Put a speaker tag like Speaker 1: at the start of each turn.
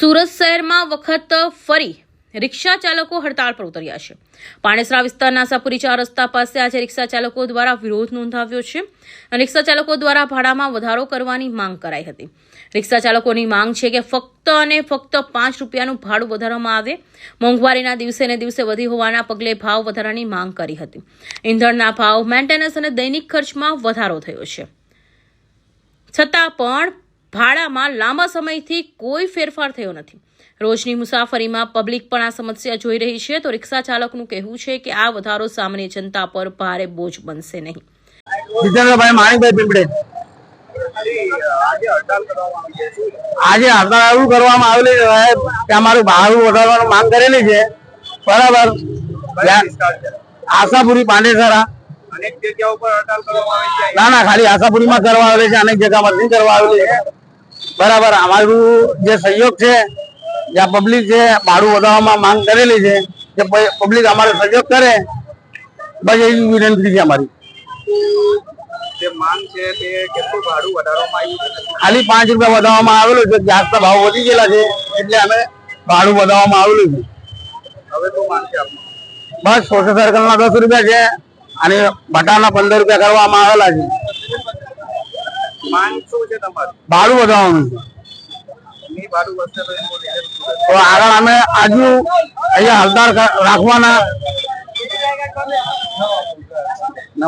Speaker 1: સુરત શહેરમાં વખત ફરી રિક્ષા ચાલકો હડતાળ પર ઉતર્યા છે. પાણેસરા વિસ્તારના સાપુરી ચાર રસ્તા પાસે આજે રિક્ષા ચાલકો દ્વારા વિરોધ નોંધાવ્યો છે અને રિક્ષા ચાલકો દ્વારા ભાડામાં વધારો કરવાની માંગ કરાઈ હતી. રિક્ષા ચાલકોની માંગ છે કે ફક્ત અને ફક્ત પાંચ રૂપિયાનું ભાડું વધારવામાં આવે. મોંઘવારીના દિવસે ને દિવસે વધી હોવાના પગલે ભાવ વધારાની માંગ કરી હતી. ઈંધણના ભાવ મેન્ટેનન્સ અને દૈનિક ખર્ચમાં વધારો થયો છે. છતાં પણ ભાડામાં લાંબા સમયથી કોઈ ફેરફાર થયો નથી. રોજની મુસાફરીમાં પબ્લિક પણ આ સમસ્યા જોઈ રહી છે તો રિક્ષા ચાલકનું કહેવું છે કે આ વધારો સામાન્ય જનતા પર ભારે બોજ બનશે નહીં.
Speaker 2: જીતેન્દ્રભાઈ માણિકભાઈ પીપળે. આજે હડતાળ એવું કરવામાં આવેલી છે કે અમારું ભાડું વધારવાનું માંગ કરેલી છે. બરાબર. આશાપુરી પાંડેસરા.
Speaker 3: અનેક જગ્યાઓ પર હડતાલ કરવામાં આવી છે.
Speaker 2: ના ના ખાલી આશાપુરીમાં કરવા આવેલી છે અનેક જગ્યામાં નથી કરવા આવેલી છે. બરાબર અમારું જે સહયોગ છે જ્યાં પબ્લિક છે ભાડું વધારવામાં માંગ કરેલી છે કે પબ્લિક અમારો સહયોગ કરે બસ એવી વિનંતી છે અમારી.
Speaker 3: જે માંગ છે તે કેટલું ભાડું વધારવામાં આવ્યું
Speaker 2: ખાલી પાંચ રૂપિયા વધારવામાં આવેલું છે ગેસના ભાવ વધી ગયેલા છે એટલે અમે ભાડું વધારવામાં આવેલું છે. બસ સોશિયલ સર્કલના દસ રૂપિયા છે અને બટાના પંદર રૂપિયા કરવામાં આવેલા છે. ભાડું વધારવાનું? તો આગળ અમે આજુ અહીંયા હલદાર રાખવાના.